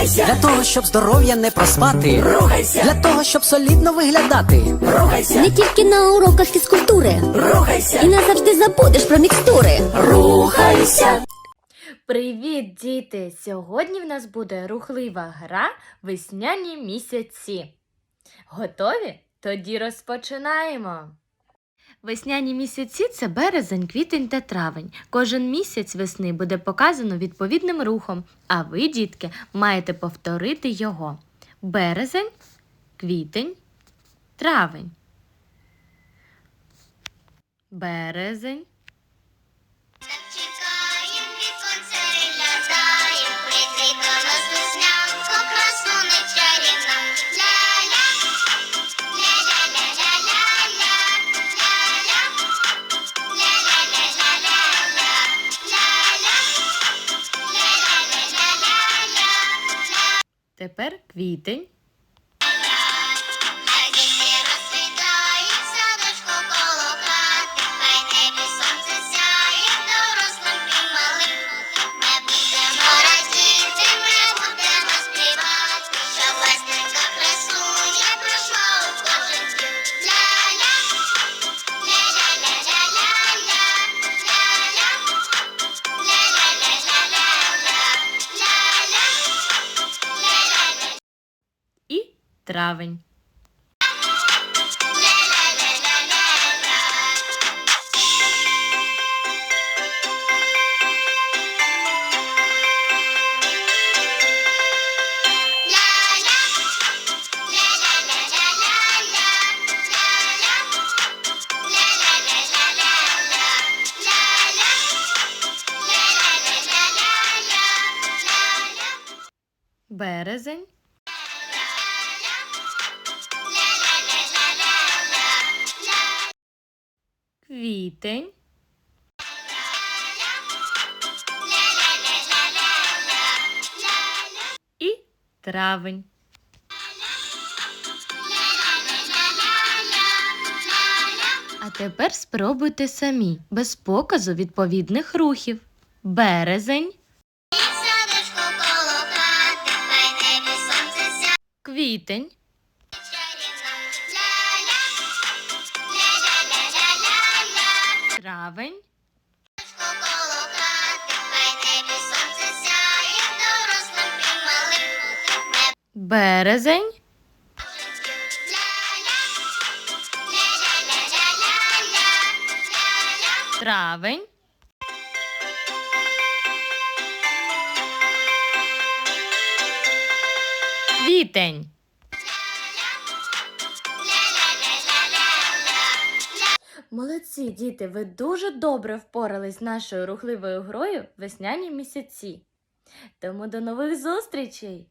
Рухайся, Для того, щоб здоров'я не проспати. рухайся, Для того, щоб солідно виглядати. рухайся, Не тільки на уроках фізкультури. Рухайся І назавжди забудеш про мікстури. рухайся. Привіт, діти! Сьогодні в нас буде рухлива гра Весняні місяці. Готові? Тоді розпочинаємо. Весняні місяці це березень, квітень та травень. Кожен місяць весни буде показано відповідним рухом, а ви, дітки, маєте повторити його. Березень, квітень, травень. Березень, тепер квітень. Травень. Березень, квітень, і травень. А тепер спробуйте самі, без показу відповідних рухів. Березень, квітень, Ми березень, травень, квітень. Молодці, діти, ви дуже добре впорались з нашою рухливою грою весняні місяці. Тому до нових зустрічей!